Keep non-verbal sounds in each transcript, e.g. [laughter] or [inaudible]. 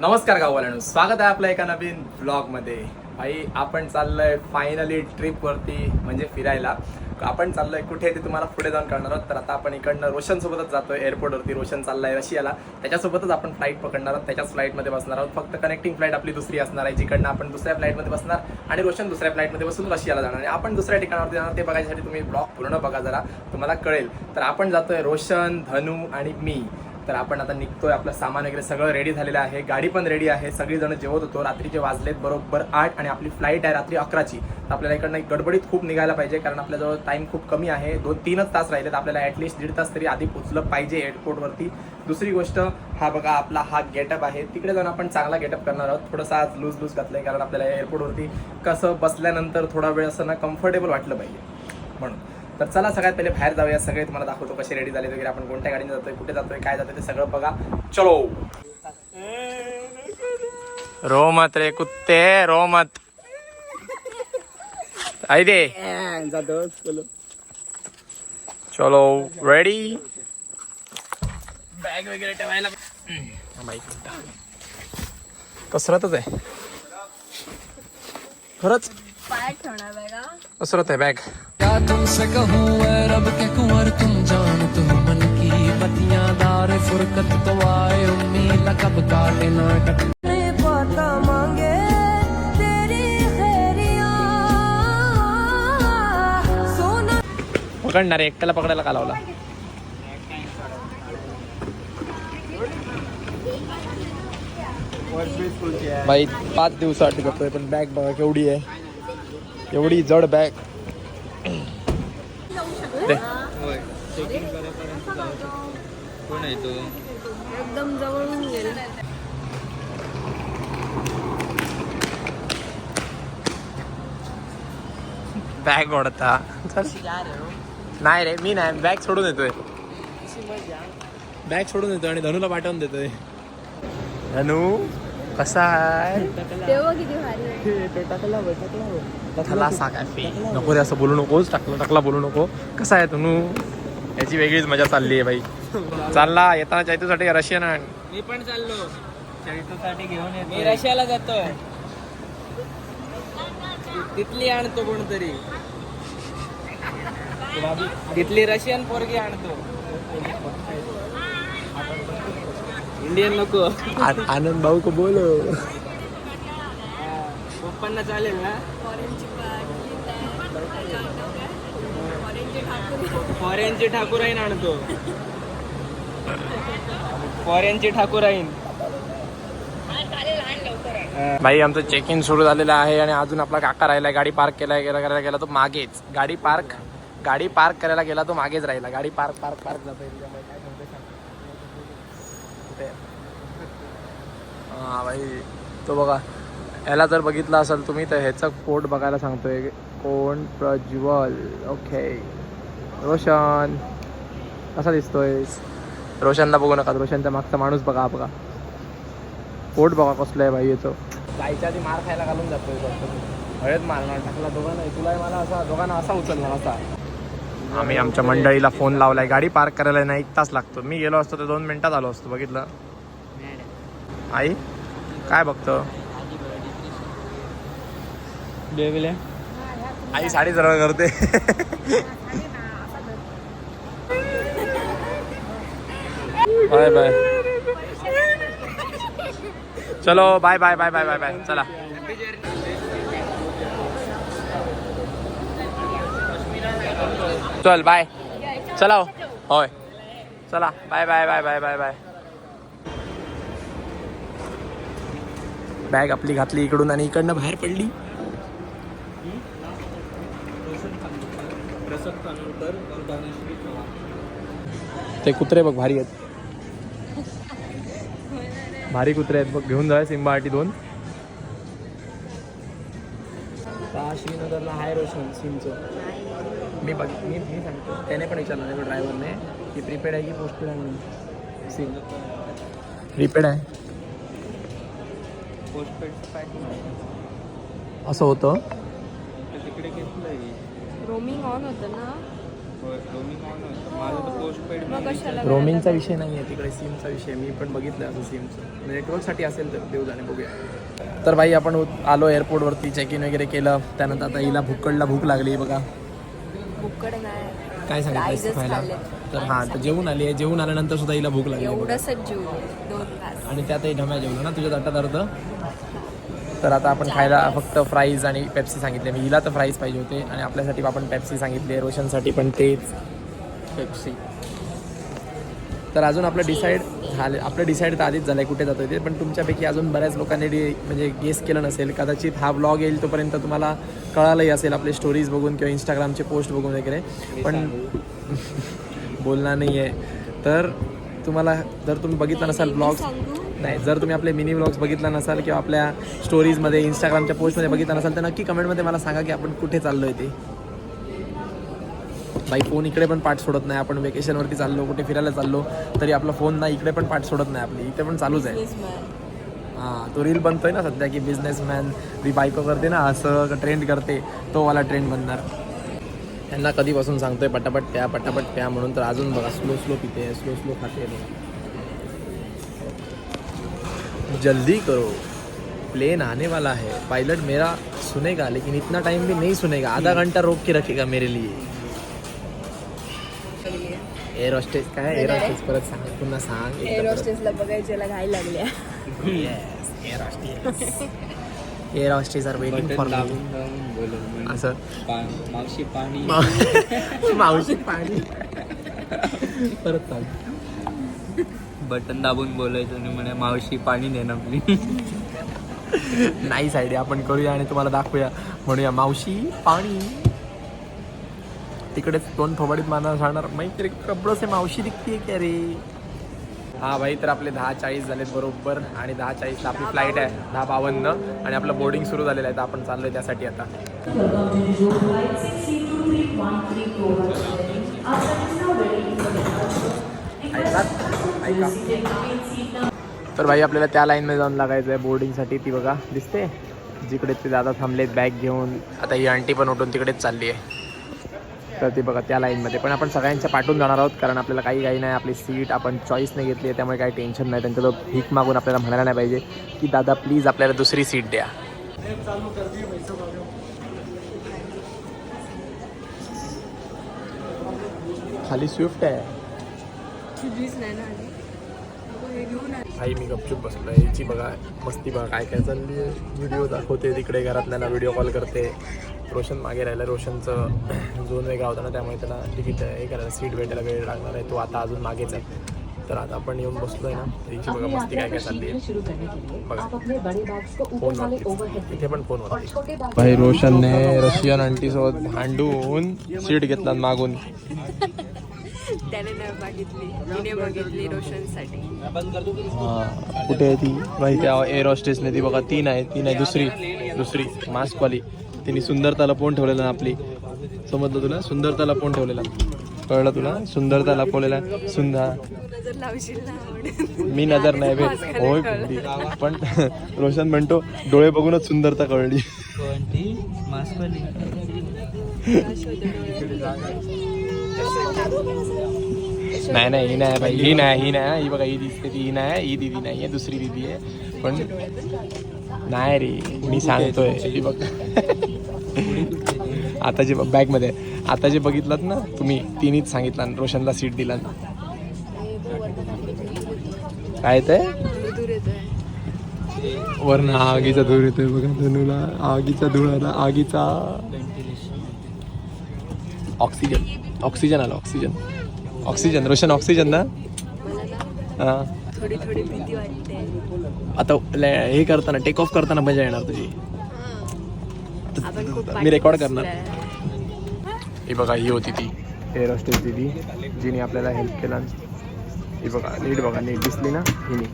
नमस्कार गाववाल्यानो स्वागत आहे आपल्या एका नवीन ब्लॉगमध्ये भाई आपण चाललोय फायनली ट्रिपवरती म्हणजे फिरायला. आपण चाललोय कुठे ते तुम्हाला पुढे जाऊन करणार आहोत. तर आता आपण इकडनं रोशनसोबतच जातो जातोय एअरपोर्टवरती रोशन चाललाय रशियाला. त्याच्यासोबतच आपण फ्लाईट पकडणार आहोत. त्याच्याच फ्लाईटमध्ये बसणार आहोत. फक्त कनेक्टिंग फ्लाईट आपली दुसरी असणार आहे जिकडनं आपण दुसऱ्या फ्लाईटमध्ये बसणार आणि रोशन दुसऱ्या फ्लाईटमध्ये बसून रशियाला जाणार. आणि आपण दुसऱ्या ठिकाणावरती जाणार ते बघायसाठी तुम्ही ब्लॉग पूर्ण बघा जरा. तुम्हाला कळेल. तर आपण जातोय रोशन धनू आणि मी. तर आपण आता निघतोय. आपलं सामान वगैरे सगळं रेडी झालेलं आहे. गाडी पण रेडी आहे. सगळीजण जेवत होतो. रात्रीचे वाजलेत बरोबर आठ आणि आपली फ्लाईट आहे रात्री अकराची. तर आपल्याला इकडनं एक गडबडीत खूप निघायला पाहिजे कारण आपल्याजवळ टाईम खूप कमी आहे. दोन तीनच तास राहिलेत. आपल्याला ॲटलिस्ट दीड तास तरी आधी पोचलं पाहिजे एअरपोर्टवरती दुसरी गोष्ट हा बघा आपला हा गेटअप आहे. तिकडे जाऊन आपण चांगला गेटअप करणार आहोत. थोडंसं आज लूज लूज आहे कारण आपल्याला एअरपोर्टवरती कसं बसल्यानंतर थोडा वेळ असं ना कम्फर्टेबल वाटलं पाहिजे. म्हणून. तर चला सगळ्यात पहिले बाहेर जाऊया. सगळे तुम्हाला दाखवतो कसे रेडी झाले वगैरे. आपण कोणत्या गाडीने जातोय कुठे जातोय काय जातोय ते सगळं बघा. चलो. रोमत रे कुत्ते रोमत. आई दे. चलो. रेडी बॅग वगैरे ठेवायला. कसरतच आहे. खरंच? पायात ठेवणार बॅगा आहे बॅग. क्या तुमसे कहूँ ऐ रब के कुंवर तुम जानते हो मन की बत्तियां दार फुरकत तो आए उम्मीद कब काटे ना कट। पता मांगे तेरी खैरिया सोना पकडणार एकट्याला पकडायला का लावला? बाई पाच दिवसासाठी करतोय पण बॅग बघा केवढी आहे. एवढी जड बॅग. दे. एकदम जवळून गेले. बॅग ओढता. नाही रे मी नाही. बॅग सोडून येतोय बॅग सोडून येतोय आणि धनूला पाठवून देतोय. धनू? कसा आहे? तेव्हा किती भारी आहे. थला सा कॅफे नको रे असं बोलू नकोस. टाकला टाकला बोलू नको. कसा आहे तनू? याची वेगळीच मजा चालली आहे बाई चालला येताना चैतूसाठी रशियन आण. मी पण चाललो. चैतूसाठी घेऊन येतो मी रशियाला जातोय. तिथली आणतो कोणतरी. तिथली रशियन पोरगी आणतो. इंडियन नको. आनंद भाऊ को बोलो. पप्पांना चालेल ना? फॉरेनची ठाकूराईन आणतो. फॉरेनची ठाकूराईन भाई आमचं चेक इन सुरू झालेलं आहे आणि अजून आपला काका राहिलाय. गाडी पार्क केला गेला करायला गेला तो मागेच. गाडी पार्क गाडी पार्क करायला गेला तो मागेच राहिला. गाडी पार्क पार्क पार्क जातोय त्याच्यामुळे काय सांगतोय सांग. कुठे आहे? हा भाई तो बघा. याला जर बघितलं असेल तुम्ही तर ह्याचं कोड बघायला सांगतोय. कोण प्रज्वल? ओके रोशन. कसा दिसतोय? रोशनला बघू नका. रोशनच्या मागचा माणूस बघा बघा. पोट बघा कसलं आहे भाई याचं. जायच्या आधी मार खायला घालून जातोय हळद मारणार टाकला दोघांना. तुला मला असा दोघांना असा उचलणार असा. आम्ही आमच्या मंडळीला फोन लावलाय. गाडी पार्क करायला ना एक तास लागतो. मी गेलो असतो तर दोन मिनिटात आलो असतो. बघितलं? आई? काय बघतो? आई साडी सरळ करते. Bye bye. चलो bye bye bye bye bye bye. चला. चल बाय. चला हो. होय. चला. Bye bye bye bye bye bye. Bag आपली घातली इकडून आणि इकडनं बाहेर पडली. ते कुत्रे बघ भारी आहेत. भारी कुत्रे आहेत. बघ घेऊन जाऊया सिंबाटी दोन. श्रीनगरला हाय रोशन सिमचं मी बघ मी मी सांगतो. त्याने पण विचारलं ड्रायव्हरने की प्रीपेड आहे की पोस्टपेड आहे म्हणून. सिम प्रीपेड आहे. असं होतं? तिकडे घेतलंय. रोमिंग ऑन होतं ना? रोमिंग ऑन होतं. माझं तर पोस्ट पेड मग कशाला रोमिंगचा विषय नाही आहे तिकडे सिमचा विषय. मी पण बघितलं असं सिमचं. नेटवर्कसाठी असेल तर देऊ जाणे बघूया. तर भाई आपण उत- आलो एअरपोर्टवरती चेक इन वगैरे केलं. त्यानंतर आता हिला भुक्कडला भूक लागली बघा. बुक्कड नाही. काय सांगितलं खायला. तर हां तर जेवून आली आहे. जेवून आल्यानंतर सुद्धा हिला भूक लागली आहे बघा. एवढंसच जीव दोन तास आणि त्यातही ढम्या जेवलं ना तुझ्या ताटात अर्ध. तर आता आपण खायला फक्त फ्राईज आणि पेप्सी सांगितले. मी हिला तर फ्राईज पाहिजे होते आणि आपल्यासाठी आपण पेप्सी सांगितली. रोशनसाठी पण तेच. पेप्सी तर अजून आपलं डिसाईड झालं आपलं डिसाईड तर आधीच झालं आहे कुठे जातो ते पण तुमच्यापैकी अजून बऱ्याच लोकांनी डि- म्हणजे गेस केलं नसेल. कदाचित हा ब्लॉग येईल तोपर्यंत तुम्हाला कळालंही असेल आपले स्टोरीज बघून किंवा इंस्टाग्रामचे पोस्ट बघून वगैरे. पण [laughs] बोलणार नाही आहे तर तुम्हाला जर तुम्ही बघितलं नसाल ब्लॉग्स नाही जर तुम्ही आपले मिनी व्लॉग्स बघितला नसाल किंवा आपल्या स्टोरीजमध्ये इंस्टाग्रामच्या पोस्टमध्ये बघितला नसाल तर नक्की कमेंटमध्ये मला सांगा की आपण कुठे चाललो आहे ते. बाई फोन इकडे पण पाठ सोडत नाही. आपण वेकेशनवरती चाललो कुठे फिरायला चाललो तरी आपला फोन ना इकडे पण पाठ सोडत नाही आपली. इथे पण चालूच आहे. हां तो रील बनतोय ना सध्या की बिझनेसमॅन ती बायको करते ना असं ट्रेंड करते तो वाला ट्रेंड बनणार. त्यांना कधीपासून सांगतोय पटापट प्या पटापट प्या म्हणून तर अजून बघा स्लो स्लो पिते स्लो स्लो खाते जल्दी करो. प्लेन आने वाला है. पायलट मेरा सुनेगा लेकिन इतना टाइम भी नहीं सुनेगा. आधा घंटा रोक के रखेगा मेरे लिए. एअर हॉस्टेस काय एअर हॉस्टेस परत सांग पुन्हा सांग एअर. हॉस्टेसला बघायच्याला घाई लागल्या [laughs] for बटन me. दाबून दाबून बोलत म्हणे. असं. मावशी पाणी. माव- [laughs] मावशी पाणी. परत सांग. बटन दाबून बोलायचं आणि म्हणे मावशी पाणी दे ना प्लीज नाही साईड आपण करूया आणि तुम्हाला दाखवूया. म्हणूया मावशी पाणी. तिकडेच दोन फवाडीत माना सांगणार माहिती कपडं से मावशी दिखतीये की रे हा भाई तर आपले दहा चाळीस झालेत बरोबर आणि दहा चाळीसला आपली फ्लाईट आहे दहा बावन्न आणि आपलं बोर्डिंग सुरू झालेलं आहे तर आपण चाललोय त्यासाठी आता. तर भाई आपल्याला त्या लाईनमध्ये जाऊन लागायचं आहे बोर्डिंगसाठी ती बघा दिसते? जिकडे ते दादा थांबलेत बॅग घेऊन. आता ही आंटी पण उठून तिकडेच चालली आहे तर ते बघा त्या लाईनमध्ये. पण आपण सगळ्यांच्या पाठवून जाणार आहोत कारण आपल्याला काही काही नाही आपली सीट आपण चॉईस नाही घेतली आहे त्यामुळे काही टेन्शन नाही. त्यांच्याजवळ भीक मागून आपल्याला म्हणायला नाही पाहिजे की दादा प्लीज आपल्याला दुसरी सीट द्या. खाली स्विफ्ट आहे तुझीच नाही ना आली हे घेऊन आली आई मी गपचूप बसलो आहे याची बघा मस्ती बघा काय काय चालली आहे. व्हिडिओ दाखवते तिकडे घरातल्याला व्हिडिओ कॉल करते. रोशन मागे राहिला रोशनचं [clears throat] झोन वेगळा होता ना त्यामुळे त्याला तिकीट हे करायला सीट भेटायला वेळ लागणार आहे. तो आता अजून मागेच आहे. तर आता आपण येऊन बसलो आहे ना त्याची बघा मस्ती काय काय चालली आहे. बघा. इथे पण फोन वाजते भाई रोशनने रशियन आंटीसोबत भांडून सीट घेतला मागून. त्याने तिने रोशनसाठी. हा कुठे आहे ती? माहिती त्या एअर हॉस्टेसने ती बघा तीन आहे ती नाही दुसरी दुसरी मास्कवाली तिने सुंदरता लपवून ठेवलेला ना आपली. समजलं तुला? सुंदरता लपवून ठेवलेला. कळलं तुला? सुंदरता लपवलेला सुंदर. नजर लावशील ना आवडेल मी नजर नाही बे. होय. पण रोशन म्हणतो डोळे बघूनच सुंदरता कळली. कोणती? मास्क नाही नाही ही नाही बाई ही नाही ही नाही. ही बघा ही दिसते ती ही नाही ही दिदी नाही आहे दुसरी दिदी आहे. पण नाही रे मी सांगतोय ही बघ. आता जे बॅगमध्ये. आहे. आता जे बघितलात ना तुम्ही तिनेच सांगितलं रोशनला सीट दिला. काय ते? दूर वरण आगीचा धूर येतोय बघा धनुला आगीचा धुळाला आगीचा ऑक्सिजन. ऑक्सिजन आला ऑक्सिजन. ऑक्सिजन रोशन ऑक्सिजन ना? मला ना हा. थोडी थोडी भीती वाटते. आता ले- हे करताना टेक ऑफ करताना मजा येणार तुझी. मी रेकॉर्ड करणार. ही बघा ही होती ती. एअर हॉस्टेस दिदी जिने आपल्याला हेल्प केला. ही बघा नीट बघा नीट दिसली ना हिने.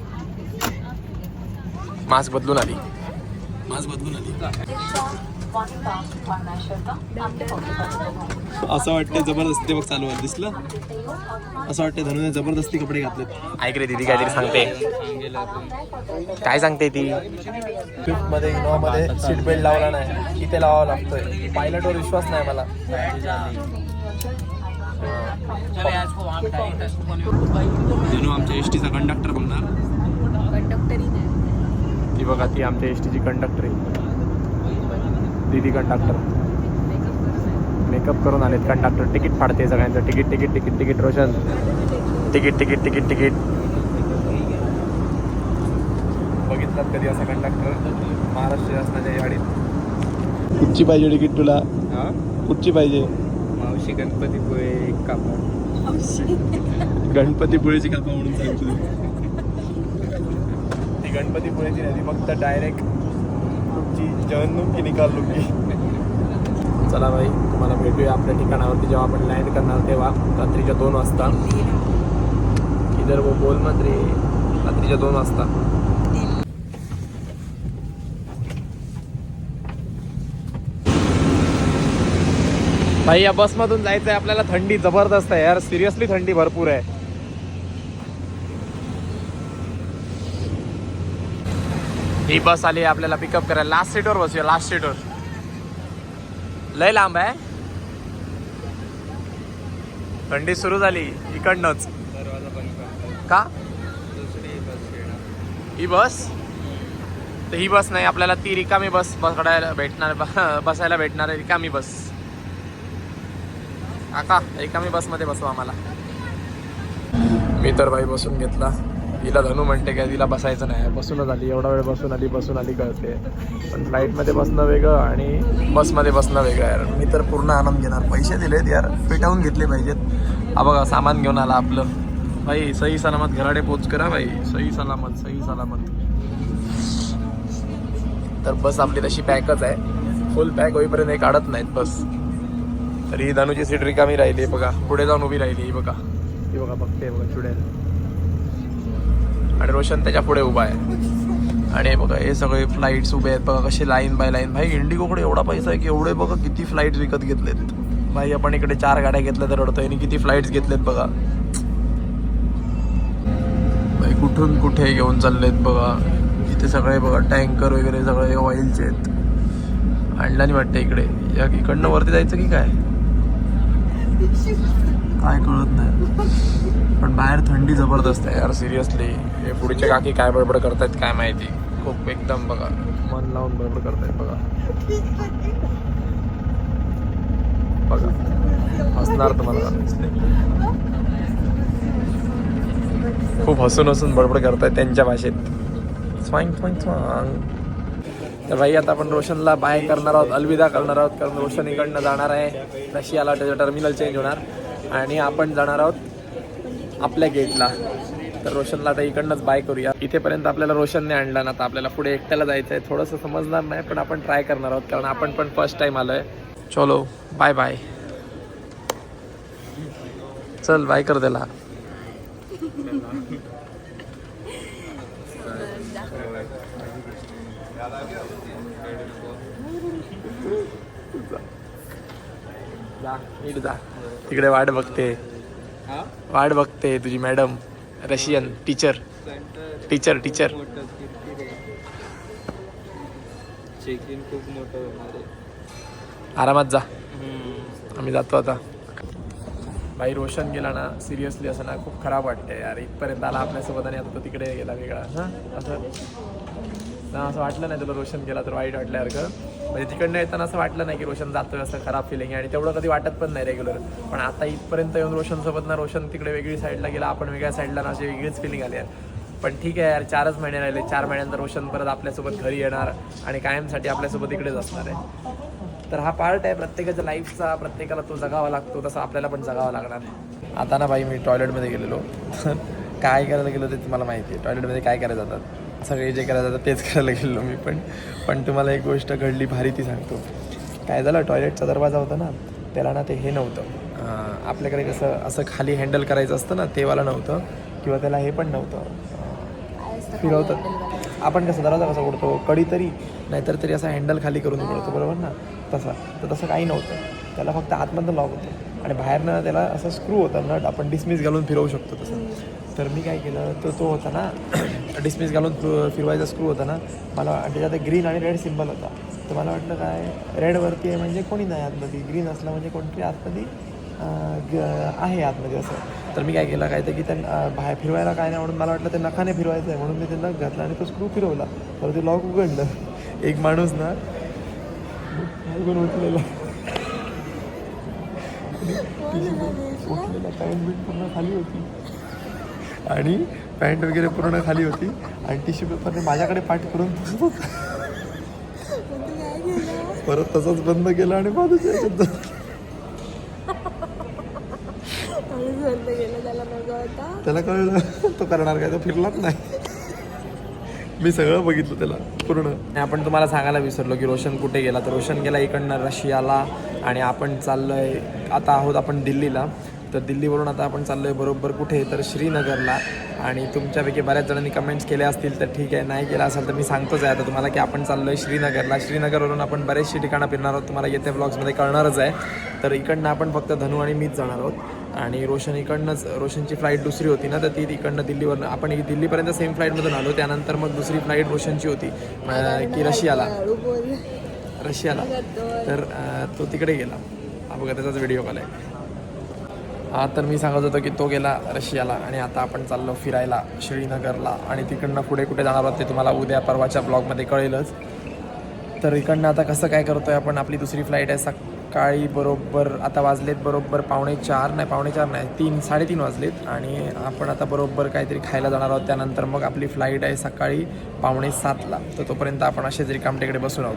मास्क बदलून आली. मास्क बदलून आली. असं वाटतं जबरदस्ती बघ चालू आहे. दिसलं? असं वाटतं धनुने जबरदस्ती कपडे घातलेत. ऐक रे दीदी काहीतरी सांगते. काय सांगते ती? स्विफ्टमध्ये इनोवा मध्ये सीट बेल्ट लावला नाही. इथे लावावा लागतोय. पायलटवर विश्वास नाही मला. जणू आमच्या एस टीचा कंडक्टर बघणार कंडक्टरही नाही. ती बघा ती आमच्या एस टीची कंडक्टर आहे. दीदी कंडक्टर. मेकअप करून आलेत कंडक्टर. तिकीट फाडते सगळ्यांचं. Ticket ticket ticket ticket Roshan. Ticket ticket ticket ticket बघितलात कधी असा कंडक्टर? महाराष्ट्र शासनाच्या गाडीत. कुठची पाहिजे तिकीट तुला? कुठची पाहिजे? मावशी गणपतीपुळे कापड गणपतीपुळेची कापा म्हणून सांगतो. ती गणपतीपुळेची नाही ती फक्त डायरेक्ट तुमची जहन्नुम की निकाल लुकी चला भाई तुम्हाला भेटूया आपल्या ठिकाणावरती जेव्हा आपण लँड करणार तेव्हा रात्रीच्या दोन वाजता. इधर वो बोल मत रे रात्रीच्या दोन वाजता. भाई या बसमधून आहे आपल्याला थंडी जबरदस्त आहे यार. सिरियसली थंडी भरपूर आहे. ही बस आली आपल्याला पिकअप करायला. लास्ट सीटवर बसूया लास्ट सीटवर लय लांब आहे. थंडी सुरू झाली इकडनंच. दरवाजा का? दुसरी ही बस? तर ही बस नाही आपल्याला ती रिकामी बस पकडायला भेटणार [laughs] बसायला भेटणार आहे रिकामी बस. काका रिकामी बसमध्ये बसवा आम्हाला. मी तर भाई बसून घेतला. तिला धनू म्हणते काय तिला बसायचं नाही. बसूनच आली एवढा वेळ बसून आली बसून आली कळते. पण फ्लाईटमध्ये बसणं वेगळं आणि बसमध्ये बसणं वेगळं यार. मी तर पूर्ण आनंद घेणार. पैसे दिलेत यार. पेटावून घेतले पाहिजेत. हा बघा सामान घेऊन आला आपलं. भाई सही सलामत घराडे पोच करा भाई. सही सलामत सही सलामत. तर बस आपली तशी पॅकच आहे. फुल पॅक होईपर्यंत काढत नाहीत बस. तरी धनूची सीट रिकामी राहिली बघा. पुढे जाऊन उभी राहिली ही बघा. ती बघा बघते बघा चुडेल आणि रोशन त्याच्या पुढे उभा आहे. आणि बघा हे सगळे फ्लाईट्स उभे आहेत. बघा कसे लाईन बाय लाईन भाई इंडिगोकडे एवढा पैसा आहे की एवढे बघा किती फ्लाईट्स विकत घेतलेत. भाई आपण इकडे चार गाड्या घेतल्या तर रडतो यांनी किती फ्लाईट्स घेतलेत बघा. भाई कुठून कुठे घेऊन चाललेत बघा. इथे सगळे बघा टँकर वगैरे सगळे ऑइलचे आहेत. आणला नाही वाटतं इकडे. या इकडनं वरती जायचं की काय? काय कळत नाही. थंडी जबरदस्त आहे यार सिरियसली हे पुढचे काकी काय बडबड करतायत काय माहिती. खूप एकदम बघा. मन लावून बडबड करतायत बघा. बघा. हसणार तुम्हाला खूप हसून हसून बडबड करतायत त्यांच्या भाषेत. स्वांग स्वांग स्वांग तर भाई आता आपण रोशनला बाय करणार आहोत अलविदा करणार आहोत कारण रोशन इकडनं जाणार आहे. रशियाला त्याचं टर्मिनल चेंज होणार. आणि आपण जाणार आहोत आपल्या गेटला. तर रोशनला आता इकडनंच बाय करूया. इथेपर्यंत आपल्याला रोशनने आणला ना आता आपल्याला पुढे एकट्याला जायचं आहे थोडंसं समजणार नाही पण आपण ट्राय करणार आहोत कारण आपण पण फर्स्ट टाइम आलो आहे चलो बाय बाय चल बाय कर त्याला. जा नीट जा. तिकडे वाट बघते. वाट बघते तुझी madam Russian teacher. Teacher teacher. Check in खूप मोठं आरामात जा. आम्ही जातो आता. भाई रोशन गेला ना सिरियसली असं ना खूप खराब वाटते यार. इथपर्यंत आला आपल्यासोबत आणि आता तो तिकडे गेला वेगळा. हां? असं. ना असं वाटलं नाही तुला रोशन गेला तर वाईट वाटल्यासारखं म्हणजे तिकडनं येताना असं वाटलं नाही की रोशन जातोय असं खराब फिलिंग आणि तेवढं कधी वाटत पण नाही रेग्युलर पण आता इथपर्यंत येऊन रोशनसोबत ना रोशन तिकडे वेगळी साईडला गेला आपण वेगळ्या साईडला ना अशी वेगळीच फिलिंग आली आहे पण ठीक आहे यार चारच महिने राहिले. चार महिन्यानंतर रोशन परत आपल्यासोबत घरी येणार आणि कायमसाठी आपल्यासोबत इकडेच असणार आहे. तर हा पार्ट आहे प्रत्येकाच्या लाईफचा प्रत्येकाला तो जगावा लागतो तसं आपल्याला पण जगावा लागणार आता ना बाई मी टॉयलेटमध्ये गेलेलो. [laughs] काय करायला गेलो ते तुम्हाला माहिती आहे. टॉयलेटमध्ये काय करायला जातात? सगळे जे करायला जातात तेच करायला गेलो मी पण. पण तुम्हाला एक गोष्ट घडली भारी ती सांगतो. काय झालं टॉयलेटचा दरवाजा होता ना त्याला ना ते हे नव्हतं. आपल्याकडे कसं असं खाली हँडल करायचं असतं ना तेवाला नव्हतं. किंवा त्याला हे पण नव्हतं. अं, फिरवतात. आपण कसं दरवाजा कसा उडतो कडी तरी नाहीतर तरी असा हँडल खाली करून उडतो बरोबर ना? तसा. तर तसं काही नव्हतं. त्याला फक्त आतमधनं लॉक होतं. आणि बाहेरनं त्याला असं स्क्रू होता नट. आपण डिसमिस घालून फिरवू शकतो तसं. तर मी काय केलं तो तो होता ना [coughs] डिसमिस घालून फिरवायचा स्क्रू होता ना मला त्याच्यात ग्रीन आणि रेड सिम्बल होता. तर मला वाटलं काय रेडवरती आहे म्हणजे कोणी नाही आतमध्ये. ग्रीन असला म्हणजे कोणतरी आतमध्ये ग- आहे आतमध्ये असं. तर मी काय केलं काय तर की त्यांना बाहेर फिरवायला काय नाही म्हणून मला वाटलं ते नखाने फिरवायचं आहे. म्हणून मी ते नख घातला आणि तो स्क्रू फिरवला. तर ते लॉक उघडलं. एक माणूस ना उठलेला. उठलेला. पॅन्ट बीट पूर्ण खाली होती. आणि पॅन्ट वगैरे पूर्ण खाली होती. आणि टिश्यू पेपरने माझ्याकडे पाठ करून. परत तसंच बंद केलं आणि माझं याच्यात त्याला कळलं तो करणार काय? तो फिरलाच नाही. मी सगळं बघितलं त्याला पूर्ण. आपण तुम्हाला सांगायला विसरलो की रोशन कुठे गेला? तर रोशन गेला इकडनं रशियाला आणि आपण चाललोय आता आहोत आपण दिल्लीला. तर दिल्लीवरून आता आपण चाललोय बरोबर कुठे? तर श्रीनगरला. आणि तुमच्यापैकी बऱ्याच जणांनी कमेंट्स केल्या असतील तर ठीक आहे. नाही केलं असेल तर मी सांगतोच आहे आता तुम्हाला की आपण चाललोय श्रीनगरला. श्रीनगरवरून आपण बरेचशी ठिकाणं फिरणार आहोत. तुम्हाला येत्या ब्लॉग्समध्ये कळणारच आहे. तर इकडनं आपण फक्त धनू आणि मीच जाणार आहोत. आणि रोशन इकडनंच रोशनची फ्लाईट दुसरी होती ना तर ती तिकडनं दिल्लीवरनं आपण ही दिल्लीपर्यंत सेम फ्लाईटमधून आलो त्यानंतर मग दुसरी फ्लाईट रोशनची होती की रशियाला. रशियाला. तर तो तिकडे गेला. हा बघा त्याचाच व्हिडिओ कॉल आहे. हा तर मी सांगत होतो की तो गेला रशियाला आणि आता आपण चाललो फिरायला श्रीनगरला. आणि तिकडनं पुढे कुठे जाणार आहोत ते तुम्हाला उद्या परवाच्या ब्लॉगमध्ये कळेलच. तर इकडनं आता कसं काय करतोय आपण आपली दुसरी फ्लाईट आहे सकाळी बरोबर आता वाजलेत बरोबर पावणे चार नाही पावणे चार नाही तीन साडेतीन वाजलेत आणि आपण आता बरोबर काहीतरी खायला जाणार आहोत. त्यानंतर मग आपली फ्लाईट आहे सकाळी पावणे सातला. तर तोपर्यंत आपण असेच रिकामटेकडे बसून आहोत.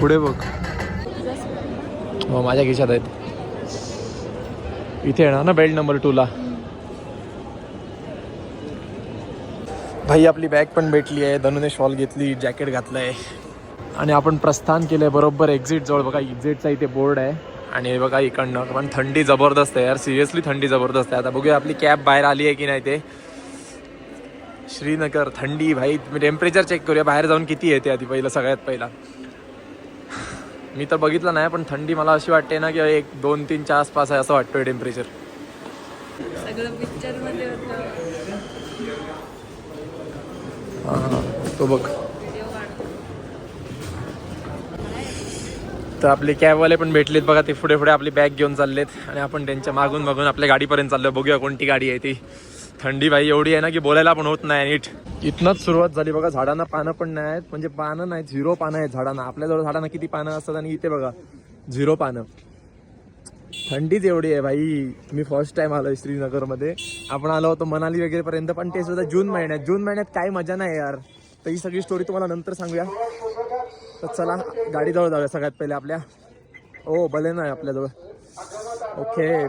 पुढे बघ. हो माझ्या खिशात आहेत. इथे येणार ना बेल्ट नंबर टूला भाई आपली बॅग पण भेटली आहे. धनुने शॉल घेतली जॅकेट घातलं आहे आणि आपण प्रस्थान केलं आहे बरोबर एक्झिट जवळ. बघा एक्झिटचा इथे बोर्ड आहे. आणि हे बघा इकडनं पण थंडी जबरदस्त आहे यार. सिरियसली थंडी जबरदस्त आहे. आता बघूया आपली कॅब बाहेर आली आहे की नाही ते. श्रीनगर थंडी भाई. टेम्परेचर चेक करूया. बाहेर जाऊन किती येते आधी पहिलं सगळ्यात पहिला. मी तर बघितलं नाही पण थंडी मला अशी वाटते ना की एक दोन तीनच्या आसपास आहे असं वाटतोय टेम्परेचर तो बघ. तर आपले कॅबवाले पण भेटलेत बघा ते पुढे पुढे आपली बॅग घेऊन चाललेत. आणि आपण त्यांच्या मागून मागून आपल्या गाडीपर्यंत चाललो बघूया कोणती गाडी आहे ती. थंडी बाई एवढी आहे ना की बोलायला पण होत नाही नीट. इथनंच सुरुवात झाली बघा झाडांना पानं पण नाही आहेत. म्हणजे पानं नाहीत झिरो पानं आहेत झाडांना. आपल्याजवळ झाडांना किती पानं असतात आणि इथे बघा झिरो पानं. थंडीच एवढी आहे भाई. मी फर्स्ट टाइम आलोय श्रीनगरमध्ये. आपण आलो होतो मनाली वगैरे पर्यंत पण ते सुद्धा जून महिन्यात. जून महिन्यात काय मजा नाही यार. तर ही सगळी स्टोरी तुम्हाला नंतर सांगूया. तर चला गाडीजवळ जाऊया सगळ्यात पहिले आपल्या. ओ बले नाही आपल्याजवळ. ओके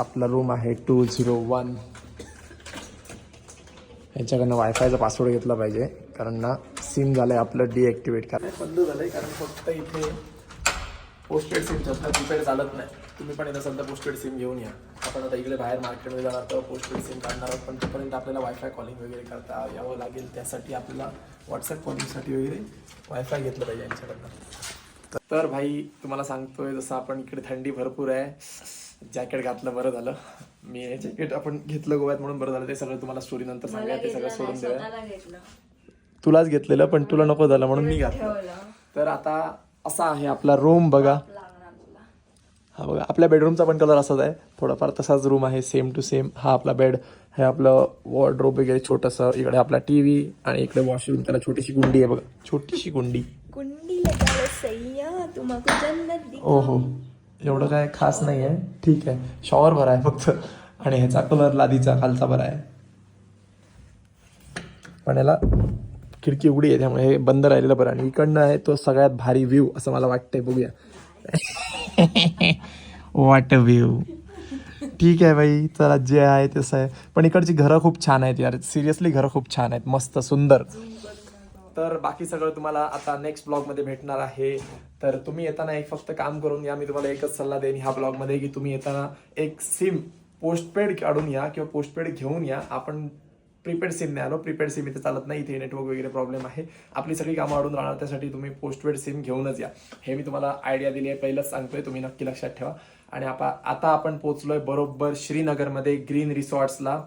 आपला रूम आहे टू झिरो वन यांच्याकडनं वायफायचा पासवर्ड घेतला पाहिजे. कारण ना सिम झालं आहे आपलं डिॲक्टिवेट कारण बंद झालं आहे कारण फक्त इथे पोस्टपेड सिम चालतात प्रीपेड चालत नाही. तुम्ही पण इथं सध्या पोस्टपेड सिम घेऊन या. आपण आता इकडे बाहेर मार्केटमध्ये जाणार तर पोस्टपेड सिम काढणार आहोत पण तोपर्यंत आपल्याला वायफाय कॉलिंग वगैरे करता यावं लागेल. त्यासाठी आपल्याला व्हॉट्सअप कॉलिंगसाठी वगैरे वायफाय घेतलं पाहिजे यांच्याकडनं. तर भाई तुम्हाला सांगतोय जसं आपण इकडे थंडी भरपूर आहे. जॅकेट घातलं बरं झालं. मी हे जॅकेट आपण घेतलं गोव्यात म्हणून बरं झालं. ते सगळं तुम्हाला स्टोरी नंतर सांगा ते सगळं सोडून देऊया. तुलाच घेतलेलं पण तुला नको झालं म्हणून मी घातलं. तर आता असा आहे आपला रूम बघा. हा बघा आपल्या बेडरूमचा पण कलर असाच आहे. थोडाफार तसाच रूम आहे सेम टू सेम हा आपला बेड हे आपलं वॉर्ड्रोब वगैरे छोटंसं. इकडे आपला टी व्ही आणि इकडे वॉशरूम त्याला छोटीशी गुंडी आहे बघा. छोटीशी गुंडी दी ओ हो एवढं काय खास नाही आहे ठीक आहे. शॉवर भरा आहे फक्त. आणि ह्याचा कलर लादीचा खालचा बरा आहे. पण याला खिडकी उघडी आहे त्यामुळे हे बंद राहिलेलं बरं. आणि इकडनं आहे तो सगळ्यात भारी व्ह्यू असं मला वाटतंय. बघूया. [laughs] वाट व्ह्यू ठीक आहे बाई. चला जे आहे तसं आहे. पण इकडची घरं खूप छान आहेत यार. सिरियसली घरं खूप छान आहेत. मस्त सुंदर. तर बाकी सगळं तुम्हाला आता नेक्स्ट ब्लॉगमध्ये भेटणार आहे. तर तुम्ही येताना एक फक्त काम करून या. मी तुम्हाला एकच सल्ला देईन ह्या ब्लॉगमध्ये की तुम्ही येताना एक सिम पोस्टपेड काढून या किंवा पोस्टपेड घेऊन या. आपण प्रीपेड सिम नाही आलो. प्रीपेड सिम इथे चालत नाही. इथे नेटवर्क वगैरे प्रॉब्लेम आहे. आपली सगळी कामं अडून राहणार. त्यासाठी तुम्ही पोस्टपेड सिम घेऊनच या. हे मी तुम्हाला आयडिया दिली आहे पहिलंच सांगतोय. तुम्ही नक्की लक्षात ठेवा. आणि आपा आता आपण पोहोचलोय बरोबर श्रीनगरमध्ये ग्रीन रिसॉर्ट्सला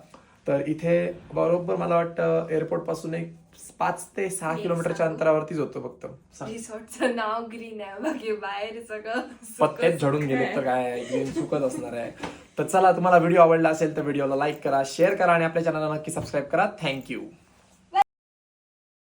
तर इथे बरोबर मला वाटतं एअरपोर्टपासून एक पाच ते सहा किलोमीटरच्या अंतरावरतीच होतो फक्त. रिसॉर्टचं नाव ग्रीन आहे. बाकी बाहेर सगळं पत्तेच झडून गेले तर काय ग्रीन चुकत असणार आहे. तर चला तुम्हाला व्हिडिओ आवडला असेल तर व्हिडिओला लाईक करा शेअर करा आणि आपल्या चॅनलला नक्की सबस्क्राईब करा. थँक्यू